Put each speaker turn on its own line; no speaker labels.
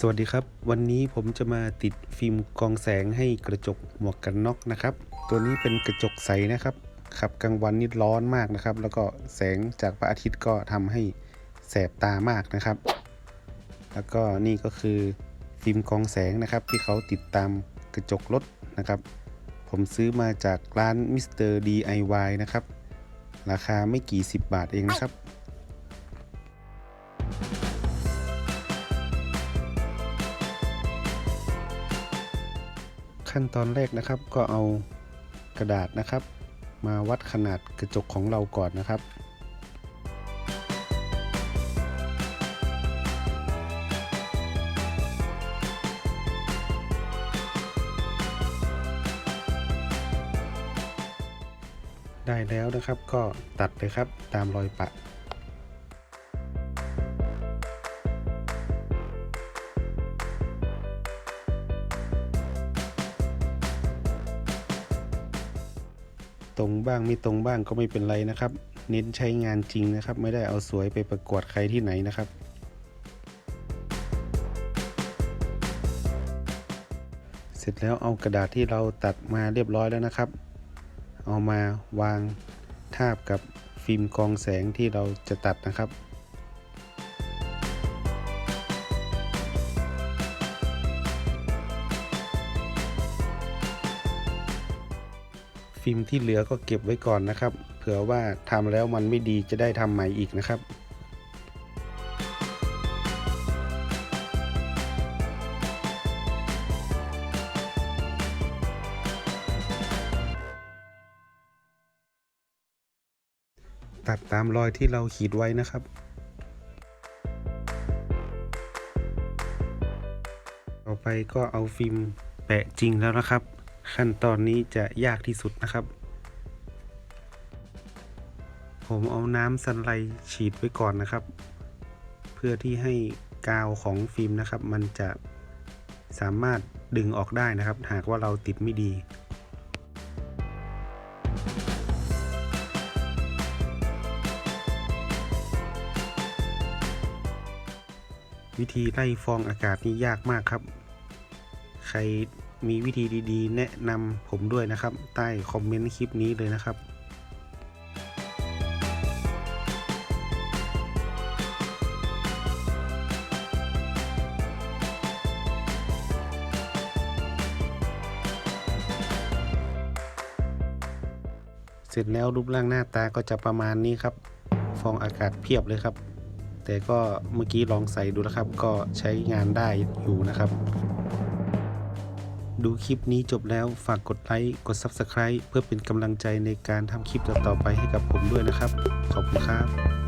สวัสดีครับ วันนี้ผมจะมาติดฟิล์มกองแสงให้กระจกหมวกกันน็อกนะครับ ตัวนี้เป็นกระจกใสนะครับขับกลางวันนี่ร้อนมากนะครับ แล้วก็แสงจากพระอาทิตย์ก็ทำให้แสบตามากนะครับ แล้วก็นี่ก็คือฟิล์มกองแสงนะครับ ที่เขาติดตามกระจกรถนะครับ ผมซื้อมาจากร้านมิสเตอร์ DIY นะครับ ราคาไม่กี่สิบบาทเองนะครับ ขั้นตอนแรกนะครับก็เอากระดาษนะครับ มาวัดขนาดกระจกของเราก่อนนะครับ ได้แล้วนะครับก็ตัดเลยครับตามรอยปะ ตรงบ้างไม่ตรงบ้างก็ไม่เป็นไรนะครับ เน้นใช้งานจริงนะครับ ไม่ได้เอาสวยไปประกวดใครที่ไหนนะครับ เสร็จแล้วเอากระดาษที่เราตัดมาเรียบร้อยแล้วนะครับ เอามาวางทาบกับฟิล์มกองแสงที่เราจะตัดนะครับ ฟิล์มที่เหลือก็เก็บไว้ก่อนนะครับ เผื่อว่าทำแล้วมันไม่ดีจะได้ทำใหม่อีกนะครับตัดตามรอยที่เราขีดไว้นะครับ ต่อไปก็เอาฟิล์มแปะจริงแล้วนะครับ ขั้นตอนนี้จะยากที่สุดนะครับ ผมเอาน้ำซันไลฉีดไว้ก่อนนะครับ เพื่อที่ให้กาวของฟิล์มนะครับ มันจะสามารถดึงออกได้นะครับ หากว่าเราติดไม่ดีวิธีไล่ฟองอากาศนี่ยากมากครับ ใคร มีวิธีดีๆ แนะนำผมด้วยนะครับ ใต้คอมเมนต์คลิปนี้เลยนะครับเสร็จแล้วรูปร่างหน้าตาก็จะประมาณนี้ครับ ฟองอากาศเพียบเลยครับ แต่ก็เมื่อกี้ลองใส่ดูนะครับ ก็ใช้งานได้อยู่นะครับ ดูคลิปนี้จบแล้วฝากกดไลค์กด Subscribe เพื่อเป็นกำลังใจในการทำคลิปต่อๆไปให้กับผมด้วยนะครับ ขอบคุณครับ